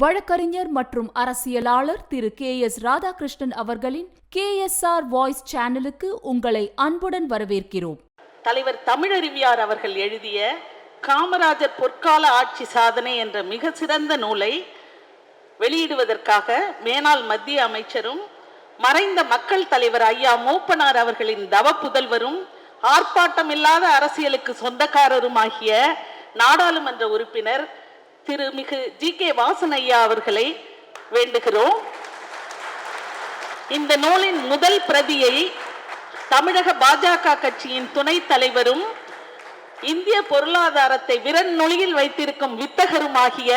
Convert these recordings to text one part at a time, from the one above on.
வழக்கறிஞர் மற்றும் அரசியலாளர் திரு கே எஸ் ராதாகிருஷ்ணன் அவர்களின் கே எஸ் ஆர் வாய்ஸ் சேனலுக்கு உங்களை அன்புடன் வரவேற்கிறோம். தலைவர் தமிழறிவியார் அவர்கள் எழுதிய காமராஜர் பொற்கால ஆட்சி சாதனை என்ற மிக சிறந்த நூலை வெளியிடுவதற்காக மேனாள் மத்திய அமைச்சரும் மறைந்த மக்கள் தலைவர் ஐயா மூப்பனார் அவர்களின் தவ புதல்வரும் ஆர்ப்பாட்டமில்லாத அரசியலுக்கு சொந்தக்காரருமாகிய நாடாளுமன்ற உறுப்பினர் திரு மிகு ஜி கே வாசன் ஐயா அவர்களை வேண்டுகிறோம். இந்த நூலின் முதல் பிரதியை தமிழக பாஜக கட்சியின் துணைத் தலைவரும் இந்திய பொருளாதாரத்தை விரல் நொழியில் வைத்திருக்கும் வித்தகருமாகிய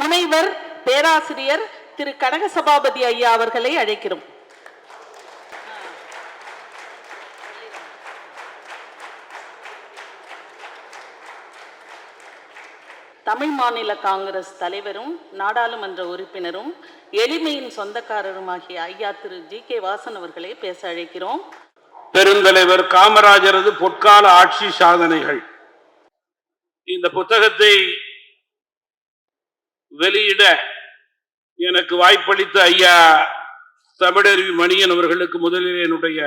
முனைவர் பேராசிரியர் திரு கனக சபாபதி ஐயா அவர்களை அழைக்கிறோம். தமிழ் மாநில காங்கிரஸ் தலைவரும் நாடாளுமன்ற உறுப்பினரும் எளிமையின் சொந்தக்காரருமாகிய ஐயா திரு ஜி கே வாசன் அவர்களை பேச அழைக்கிறோம். பெருந்தலைவர் காமராஜரது பொற்கால ஆட்சி சாதனைகள். இந்த புத்தகத்தை வெளியிட எனக்கு வாய்ப்பளித்த ஐயா தமிழருவி மணியன் அவர்களுக்கு முதலில் என்னுடைய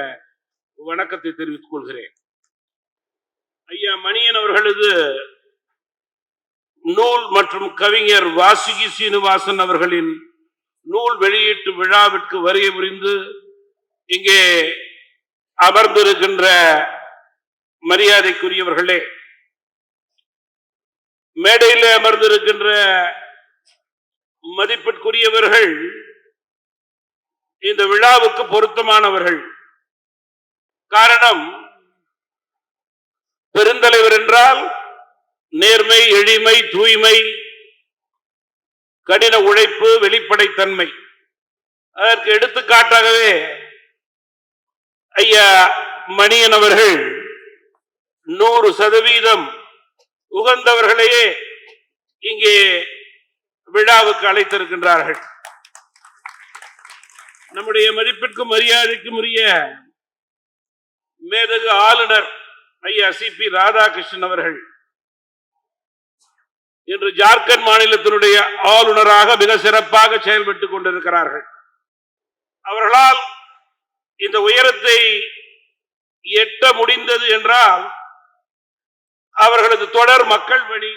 வணக்கத்தை தெரிவித்துக் கொள்கிறேன். ஐயா மணியன் அவர்களது நூல் மற்றும் கவிஞர் வாசுகி சீனிவாசன் அவர்களின் நூல் வெளியீட்டு விழாவிற்கு வருகை புரிந்து இங்கே அமர்ந்திருக்கின்ற மரியாதைக்குரியவர்களே மேடையில் அமர்ந்திருக்கின்ற மதிப்பிற்குரியவர்கள் இந்த விழாவுக்கு பொருத்தமானவர்கள். காரணம் பெருந்தலைவர் என்றால் நேர்மை எளிமை தூய்மை கடின உழைப்பு வெளிப்படைத்தன்மை. அதற்கு எடுத்துக்காட்டாகவே ஐயா மணியன் அவர்கள் நூறு சதவீதம் உகந்தவர்களையே இங்கே விழாவுக்கு அழைத்திருக்கின்றார்கள். நம்முடைய மதிப்பிற்கும் மரியாதைக்கும் உரிய மேதகு ஆளுநர் ஐயா சி பி ராதாகிருஷ்ணன் அவர்கள் இன்று ஜார்க்கண்ட் மாநிலத்தினுடைய ஆளுநராக மிக சிறப்பாக செயல்பட்டுக் கொண்டிருக்கிறார்கள். அவர்களால் இந்த உயரத்தை எட்ட முடிந்தது என்றால் அவர்களது தொடர் மக்கள் பணி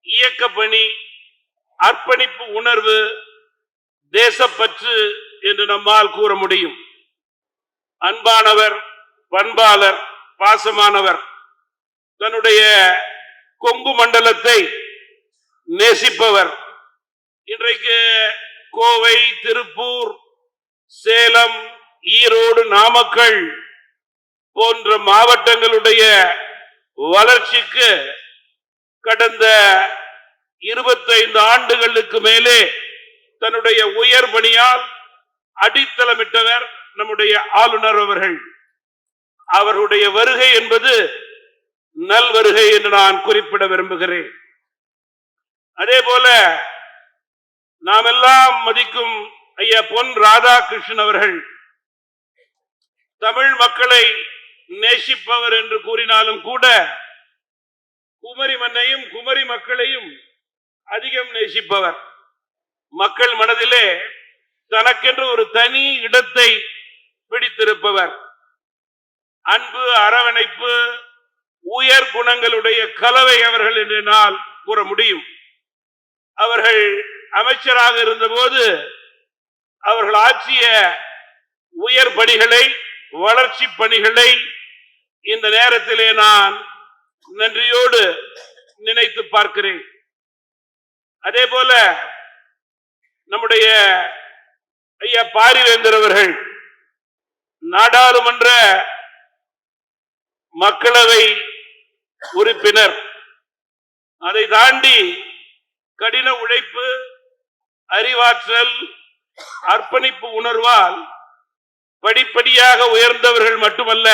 இயக்க பணி அர்ப்பணிப்பு உணர்வு தேசப்பற்று என்று நம்மால் கூற முடியும். அன்பானவர் பண்பாளர் பாசமானவர் தன்னுடைய கொங்கு மண்டலத்தை நேசிப்பவர். இன்றைக்கு கோவை திருப்பூர் சேலம் ஈரோடு நாமக்கல் போன்ற மாவட்டங்களுடைய வளர்ச்சிக்கு கடந்த இருபத்தைந்து ஆண்டுகளுக்கு மேலே தன்னுடைய உயர் பணியால் அடித்தளமிட்டவர் நம்முடைய ஆளுநர் அவர்கள். அவருடைய வருகை என்பது நல் வருகை என்று நான் குறிப்பிட விரும்புகிறேன். அதே போல நாம் எல்லாம் மதிக்கும் ஐயா பொன் ராதாகிருஷ்ணன் அவர்கள் தமிழ் மக்களை நேசிப்பவர் என்று கூறினாலும் கூட குமரி மண்ணையும் குமரி மக்களையும் அதிகம் நேசிப்பவர். மக்கள் மனதிலே தனக்கென்று ஒரு தனி இடத்தை பிடித்திருப்பவர். அன்பு அரவணைப்பு உயர் குணங்களுடைய கலவை அவர்கள் என்று நான் கூற முடியும். அவர்கள் அமைச்சராக இருந்தபோது அவர்கள் ஆற்றிய உயர் பணிகளை வளர்ச்சி பணிகளை இந்த நேரத்திலே நான் நன்றியோடு நினைத்து பார்க்கிறேன். அதே போல நம்முடைய ஐயா பாரிவேந்தர் அவர்கள் நாடாளுமன்ற மக்களவை உறுப்பினர். அதை தாண்டி கடின உழைப்பு அறிவாற்றல் அர்ப்பணிப்பு உணர்வால் படிப்படியாக உயர்ந்தவர்கள் மட்டுமல்ல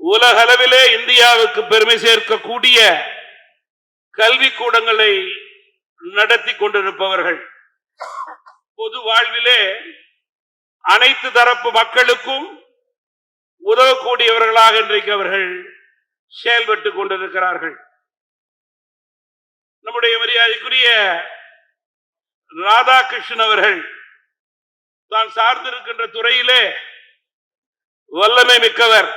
உலகளவிலே இந்தியாவுக்கு பெருமை சேர்க்கக்கூடிய கல்வி கூடங்களை நடத்தி கொண்டிருப்பவர்கள். பொது வாழ்விலே அனைத்து தரப்பு மக்களுக்கும் உதவக்கூடியவர்களாக இன்றைக்கு அவர்கள் செயல்பட்டுக் கொண்டிருக்கிறார்கள். நம்முடைய மரியாதைக்குரிய ராதாகிருஷ்ணன் அவர்கள் தான் சார்ந்திருக்கின்ற துறையிலே வல்லமை மிக்கவர்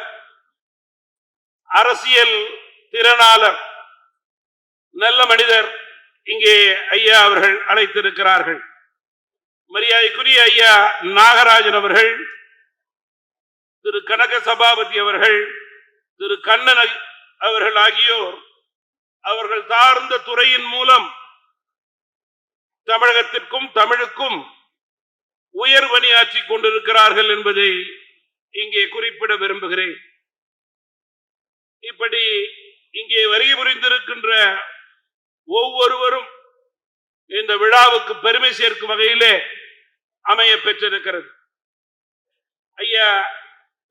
அரசியல் திறனாளர் நல்ல மனிதர் இங்கே ஐயா அவர்கள் அழைத்திருக்கிறார்கள். மரியாதைக்குரிய ஐயா நாகராஜன் அவர்கள் திரு கனக சபாபதி அவர்கள் திரு கண்ணன் அவர்கள் ஆகியோர் அவர்கள் சார்ந்த துறையின் மூலம் தமிழகத்திற்கும் தமிழுக்கும் உயர் பணியாற்றிக் கொண்டிருக்கிறார்கள் என்பதை இங்கே குறிப்பிட விரும்புகிறேன். இப்படி இங்கே வருகை புரிந்திருக்கின்ற ஒவ்வொருவரும் இந்த விழாவுக்கு பெருமை சேர்க்கும் வகையிலே அமைய பெற்றிருக்கிறது. ஐயா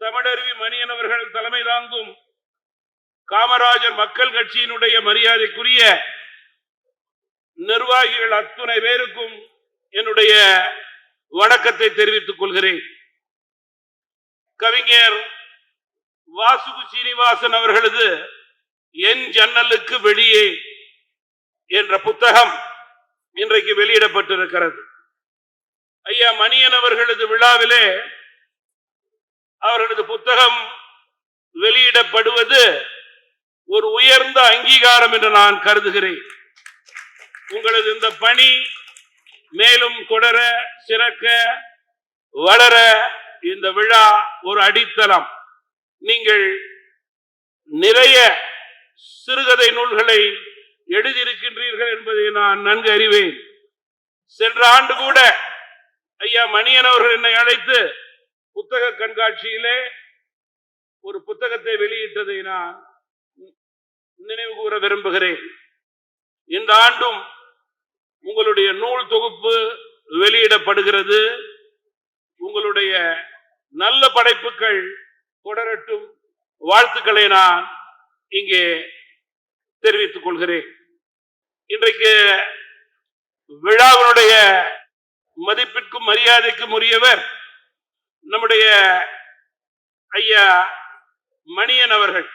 தமிழருவி மணியன் அவர்கள் தலைமை தாங்கும் காமராஜர் மக்கள் கட்சியினுடைய மரியாதைக்குரிய நிர்வாகிகள் அத்துணை பேருக்கும் என்னுடைய வணக்கத்தை தெரிவித்துக் கொள்கிறேன். கவிஞர் வாசுகு சீனிவாசன் அவர்களது என் ஜன்னலுக்கு வெளியே என்ற புத்தகம் இன்றைக்கு வெளியிடப்பட்டிருக்கிறது. ஐயா மணியன் அவர்களது விழாவிலே அவர்களது புத்தகம் வெளியிடப்படுவது ஒரு உயர்ந்த அங்கீகாரம் என்று நான் கருதுகிறேன். உங்களது இந்த பணி மேலும் தொடர சிறக்க வளர இந்த விழா ஒரு அடித்தளம். நீங்கள் நிறைய சிறுகதை நூல்களை எழுதியிருக்கின்றீர்கள் என்பதை நான் நன்கு அறிவேன். சென்ற ஆண்டு கூட ஐயா மணியன் அவர்கள் என்னை அழைத்து புத்தக கண்காட்சியிலே ஒரு புத்தகத்தை வெளியிட்டதை நான் நினைவு கூற விரும்புகிறேன். இந்த ஆண்டும் உங்களுடைய நூல் தொகுப்பு வெளியிடப்படுகிறது. உங்களுடைய நல்ல படைப்புகள் தொடரட்டும் வாழ்த்துக்களை நான் இங்கே தெரிவித்துக் கொள்கிறேன். இன்றைக்கு விழாவினுடைய மதிப்பிற்கும் மரியாதைக்கும் உரியவர் நம்முடைய ஐயா மணியன் அவர்கள்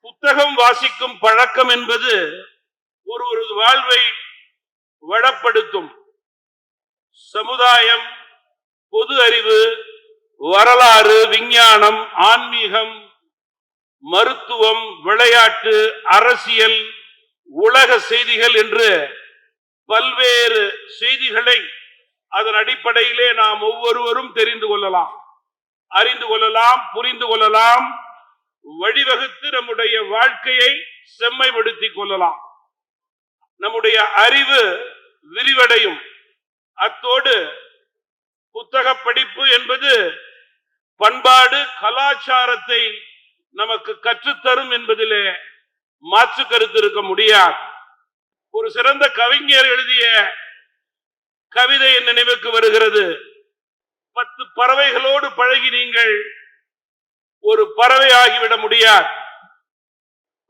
புத்தகம் வாசிக்கும் பழக்கம் என்பது ஒருவரது வாழ்வை வளப்படுத்தும். சமுதாயம் பொது அறிவு வரலாறு விஞ்ஞானம் ஆன்மீகம் மருத்துவம் விளையாட்டு அரசியல் உலக செய்திகள் என்று பல்வேறு செய்திகளை அதன் அடிப்படையிலே நாம் ஒவ்வொருவரும் தெரிந்து கொள்ளலாம் அறிந்து கொள்ளலாம் புரிந்து கொள்ளலாம் வழிவகுத்து நம்முடைய வாழ்க்கையை செம்மைப்படுத்திக் கொள்ளலாம். நம்முடைய அறிவு விரிவடையும். அத்தோடு புத்தக படிப்பு என்பது பண்பாடு கலாச்சாரத்தை நமக்கு கற்றுத்தரும் என்பதிலே மாற்று கருத்து இருக்க முடியாது. ஒரு சிறந்த கவிஞர் எழுதிய கவிதை என் நினைவுக்கு வருகிறது. பத்து பறவைகளோடு பழகி நீங்கள் ஒரு பறவை ஆகிவிட முடியாது.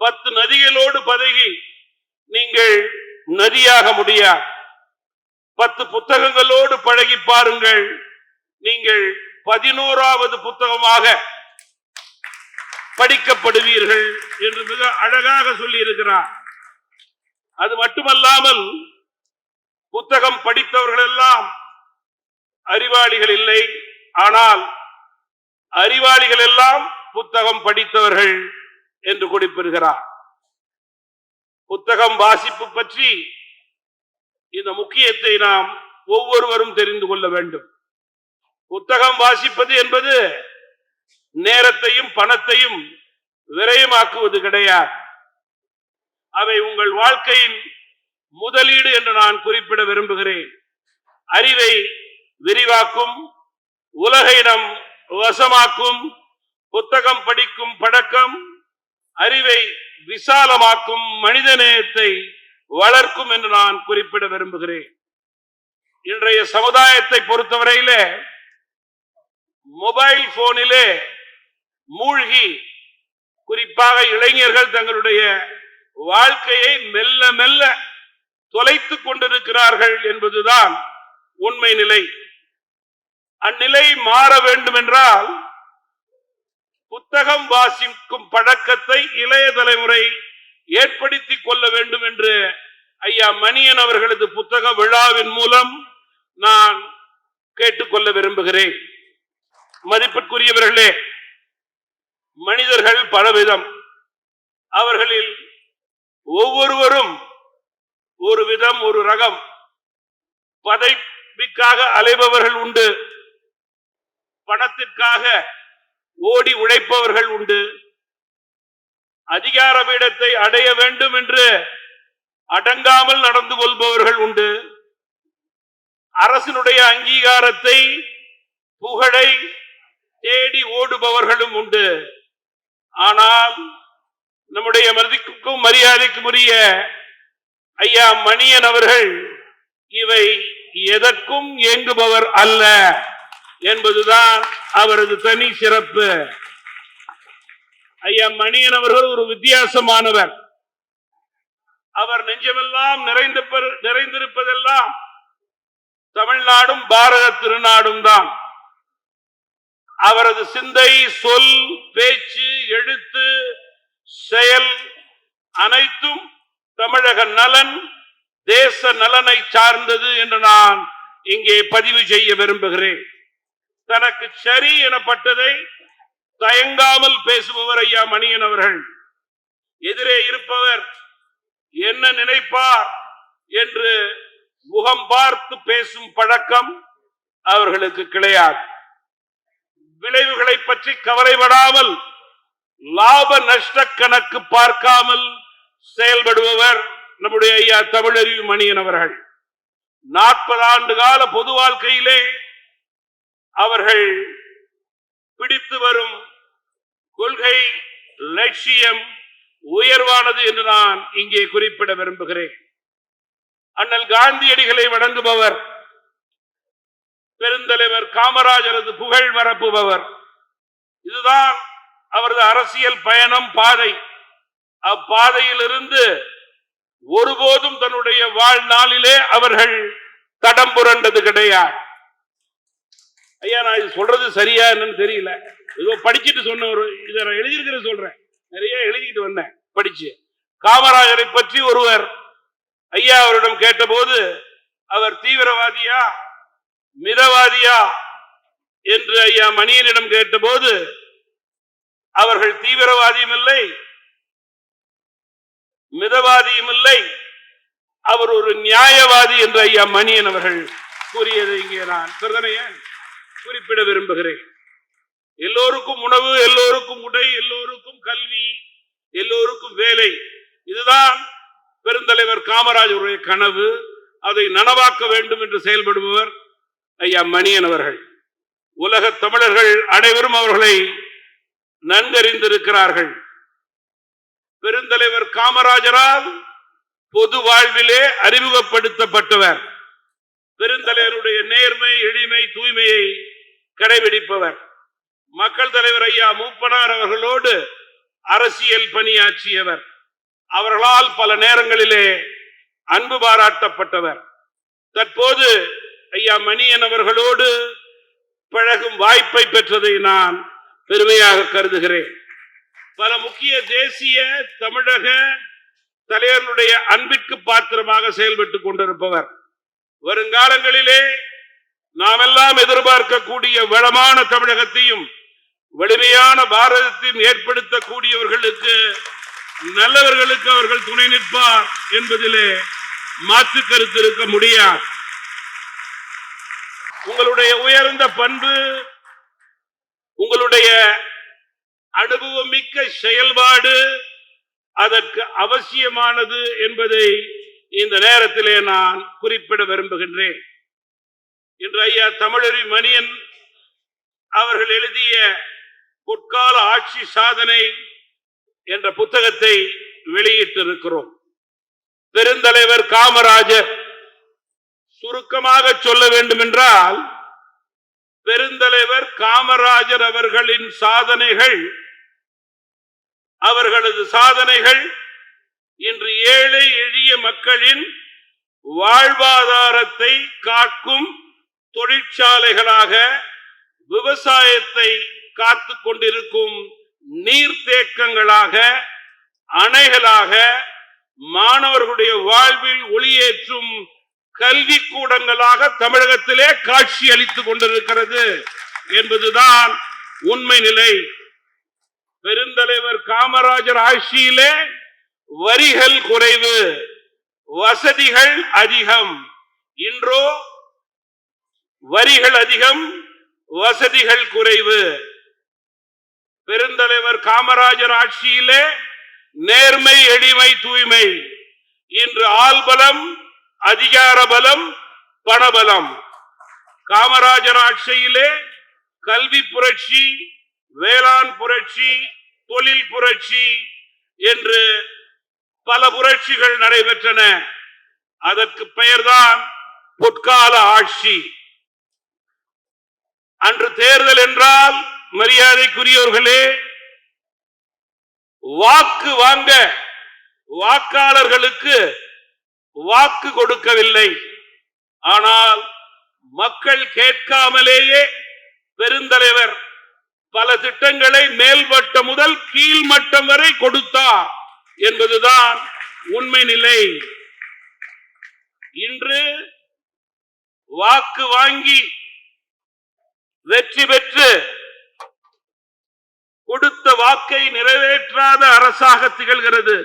பத்து நதிகளோடு பதகி நீங்கள் நதியாக முடியாது. பத்து புத்தகங்களோடு பழகி பாருங்கள் நீங்கள் பதினோராவது புத்தகமாக படிக்கப்படுவீர்கள் என்று மிக அழகாக சொல்லி இருக்கிறார் அது மட்டுமல்லாமல் புத்தகம் படித்தவர்கள் எல்லாம் அறிவாளிகள் இல்லை. ஆனால் அறிவாளிகள் எல்லாம் புத்தகம் படித்தவர்கள் என்று குறிப்பிடுகிறார். புத்தகம் வாசிப்பு பற்றி இந்த முக்கியத்தை நாம் ஒவ்வொருவரும் தெரிந்து கொள்ள வேண்டும். புத்தகம் வாசிப்பது என்பது நேரத்தையும் பணத்தையும் விரயமாக்குவது கிடையாது. அவை உங்கள் வாழ்க்கையின் முதலீடு என்று நான் குறிப்பிட விரும்புகிறேன். அறிவை விரிவாக்கும் உலகை நம் வசமாக்கும் புத்தகம் படிக்கும் பழக்கம் அறிவை விசாலமாக்கும் மனிதநேயத்தை வளர்க்கும் என்று நான் குறிப்பிட விரும்புகிறேன். இன்றைய சமுதாயத்தை பொறுத்தவரையிலே மொபைல் போனிலே மூழ்கி குறிப்பாக இளைஞர்கள் தங்களுடைய வாழ்க்கையை மெல்ல மெல்ல தொலைத்துக் கொண்டிருக்கிறார்கள் என்பதுதான் உண்மை நிலை. அந்நிலை மாற வேண்டும் என்றால் புத்தகம் வாசிக்கும் பழக்கத்தை இளைய தலைமுறை ஏற்படுத்திக் கொள்ள வேண்டும் என்று ஐயா மணியன் அவர்களது புத்தக விழாவின் மூலம் நான் கேட்டுக்கொள்ள விரும்புகிறேன். மதிப்பிற்குரியவர்களே மனிதர்கள் பலவிதம். அவர்களில் ஒவ்வொருவரும் ஒரு விதம் ஒரு ரகம். பதவிக்காக அலைபவர்கள் உண்டு. பணத்திற்காக ஓடி உழைப்பவர்கள் உண்டு. அதிகார பீடத்தை அடைய வேண்டும் என்று அடங்காமல் நடந்து கொள்பவர்கள் உண்டு. அரசினுடைய அங்கீகாரத்தை புகழை தேடி ஓடுபவர்களும் உண்டு. ஆனால் நம்முடைய மதிக்கும் மரியாதைக்கும் உரிய ஐயா மணியன் அவர்கள் இவை எதற்கும் இயங்குபவர் அல்ல என்பதுதான் அவரது தனி சிறப்பு. ஐயா மணியன் அவர்கள் ஒரு வித்தியாசமானவர். அவர் நெஞ்சமெல்லாம் நிறைந்த நிறைந்திருப்பதெல்லாம் தமிழ்நாடும் பாரத திருநாடும் தான். அவரது சிந்தை சொல் பேச்சு எழுத்து செயல் அனைத்தும் தமிழக நலன் தேச நலனை சார்ந்தது என்று நான் இங்கே பதிவு செய்ய விரும்புகிறேன். தனக்கு சரி எனப்பட்டதை தயங்காமல் பேசுபவர் ஐயா மணியன் அவர்கள். எதிரே இருப்பவர் என்ன நினைப்பார் என்று முகம் பார்த்து பேசும் பழக்கம் அவர்களுக்கு கிடையாது. விளைவுகளை பற்றி கவலைப்படாமல் லாப நஷ்ட கணக்கு பார்க்காமல் செயல்படுபவர் நம்முடைய ஐயா தமிழறிவு மணியன் அவர்கள். நாற்பது ஆண்டு கால பொது வாழ்க்கையிலே அவர்கள் பிடித்து வரும் கொள்கை லட்சியம் உயர்வானது என்று நான் இங்கே குறிப்பிட விரும்புகிறேன். அண்ணல் காந்தியடிகளை வணங்குபவர் பெருந்தலைவர் காமராஜரது புகழ் பரப்புபவர் இதுதான் அவரது அரசியல் பயணம் பாதை. அப்பாதையிலிருந்து ஒருபோதும் தன்னுடைய வாழ்நாளிலே அவர்கள் தடம் புரண்டது கிடையாது. ஐயா நான் இது சொல்றது சரியா என்னன்னு தெரியல. ஏதோ படிச்சுட்டு சொன்ன ஒரு இதை நான் எழுதியிருக்கிற சொல்றேன். நிறைய எழுதிக்கிட்டு வந்தேன் படிச்சு. காமராஜரை பற்றி ஒருவர் ஐயா அவரிடம் கேட்டபோது அவர் தீவிரவாதியா மிதவாதியா? என்று ஐயா மணியனிடம் கேட்டபோது அவர்கள் தீவிரவாதியும் இல்லை மிதவாதியும் இல்லை. அவர் ஒரு நியாயவாதி என்று ஐயா மணியன் அவர்கள் கூறியதை இங்கே நான் பிரதனைய குறிப்பிட விரும்புகிறேன். எல்லோருக்கும் உணவு எல்லோருக்கும் உடை எல்லோருக்கும் கல்வி எல்லோருக்கும் வேலை. இதுதான் பெருந்தலைவர் காமராஜருடைய கனவு. அதை நனவாக்க வேண்டும் என்று செயல்படுபவர் ஐயா மணியன் அவர்கள். உலக தமிழர்கள் அனைவரும் அவர்களை நன்கறிந்திருக்கிறார்கள். பெருந்தலைவர் காமராஜரால் பொது வாழ்விலே அறிமுகப்படுத்தப்பட்டவர். பெருந்தலைவருடைய நேர்மை எளிமை தூய்மையை கடைபிடிப்பவர். மக்கள் தலைவர் ஐயா மூப்பனார் அவர்களோடு அரசியல் பணியாற்றியவர். அவர்களால் பல நேரங்களிலே அன்பு பாராட்டப்பட்டவர். தற்போது ஐயா மணியன் அவர்களோடு பழகும் வாய்ப்பை பெற்றதை நான் பெருமையாக கருதுகிறேன். பல முக்கிய தேசிய தமிழக தலைவர்களுடைய அன்பிற்கு பாத்திரமாக செயல்பட்டுக் கொண்டிருப்பவர். வருங்காலங்களிலே நாமெல்லாம் எதிர்பார்க்கக்கூடிய வளமான தமிழகத்தையும் வலிமையான பாரதத்தையும் ஏற்படுத்தக்கூடியவர்களுக்கு நல்லவர்களுக்கு அவர்கள் துணை நிற்பார் என்பதிலே மாற்று கருத்து இருக்க முடியாது. உங்களுடைய உயர்ந்த பண்பு உங்களுடைய அனுபவம் மிக்க செயல்பாடு அதற்கு அவசியமானது என்பதை இந்த நேரத்திலே நான் குறிப்பிட விரும்புகின்றேன் இன்று ஐயா தமிழறி மணியன் அவர்கள் எழுதிய பொற்கால ஆட்சி சாதனை என்ற புத்தகத்தை வெளியிட்டிருக்கிறோம். பெருந்தலைவர் காமராஜர் சுருக்கமாக சொல்ல வேண்டும் என்றால் பெருந்தலைவர் காமராஜர் அவர்களின் சாதனைகள் அவர்களது சாதனைகள் இன்று ஏழை எளிய மக்களின் வாழ்வாதாரத்தை காக்கும் தொழிற்சாலைகளாக விவசாயத்தை காத்து கொண்டிருக்கும் நீர்த்தேக்கங்களாக அணைகளாக மாணவர்களுடைய வாழ்வில் ஒளியேற்றும் கல்வி கூடங்களாக தமிழகத்திலே காட்சி அளித்துக் கொண்டிருக்கிறது என்பதுதான் உண்மை நிலை. பெருந்தலைவர் காமராஜர் ஆட்சியிலே வரிகள் குறைவு வசதிகள் அதிகம். இன்றோ வரிகள் அதிகம் வசதிகள் குறைவு. பெருந்தலைவர் காமராஜர் ஆட்சியிலே நேர்மை எளிமை தூய்மை. இன்று ஆள்பலம் அதிகார பலம் பணபலம். காமராஜர் ஆட்சியிலே கல்வி புரட்சி வேளாண் புரட்சி தொழில் புரட்சி என்று பல புரட்சிகள் நடைபெற்றன. அதற்கு பெயர்தான் பொற்கால ஆட்சி. அன்று தேர்தல் என்றால் மரியாதைக்குரியவர்களே வாக்கு வாங்க வாக்காளர்களுக்கு வாக்கு கொடுக்கவில்லை. ஆனால் மக்கள் கேட்காமலேயே பெருந்தலைவர் பல திட்டங்களை மேல்வட்டம் முதல் கீழ்மட்டம் வரை கொடுத்தார் என்பதுதான் உண்மை நிலை. இன்று வாக்கு வாங்கி வெற்றி பெற்று கொடுத்த வாக்கை நிறைவேற்றாத அரசாக திகழ்கிறது.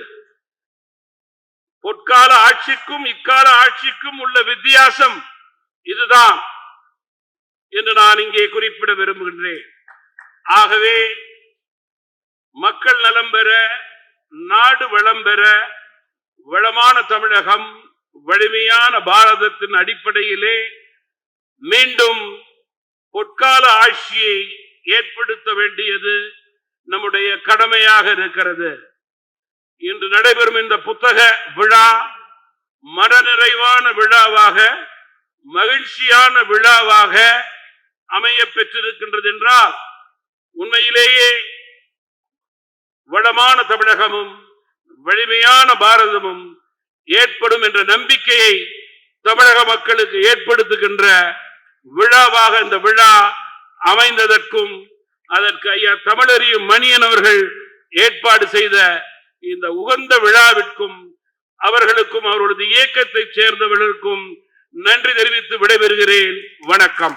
பொற்கால ஆட்சிக்கும் இக்கால ஆட்சிக்கும் உள்ள வித்தியாசம் இதுதான் என்று நான் இங்கே குறிப்பிட விரும்புகின்றேன். ஆகவே மக்கள் நலம் பெற நாடு வளம் பெற வளமான தமிழகம் வலிமையான பாரதத்தின் அடிப்படையிலே மீண்டும் பொற்கால ஆட்சியை ஏற்படுத்த வேண்டியது நம்முடைய கடமையாக இருக்கிறது. இன்று நடைபெறும் இந்த புத்தக விழா மனநிறைவான விழாவாக மகிழ்ச்சியான விழாவாக அமைய பெற்றிருக்கின்றது என்றால் உண்மையிலேயே வளமான தமிழகமும் வலிமையான பாரதமும் ஏற்படும் என்ற நம்பிக்கையை தமிழக மக்களுக்கு ஏற்படுத்துகின்ற விழாவாக இந்த விழா அமைந்ததற்கும் அதற்கு ஐயா தமிழறியும் மணியன் அவர்கள் ஏற்பாடு செய்த இந்த உகந்த விழாவிற்கும் அவர்களுக்கும் அவர்களது இயக்கத்தைச் சேர்ந்தவர்களுக்கும் நன்றி தெரிவித்து விடைபெறுகிறேன். வணக்கம்.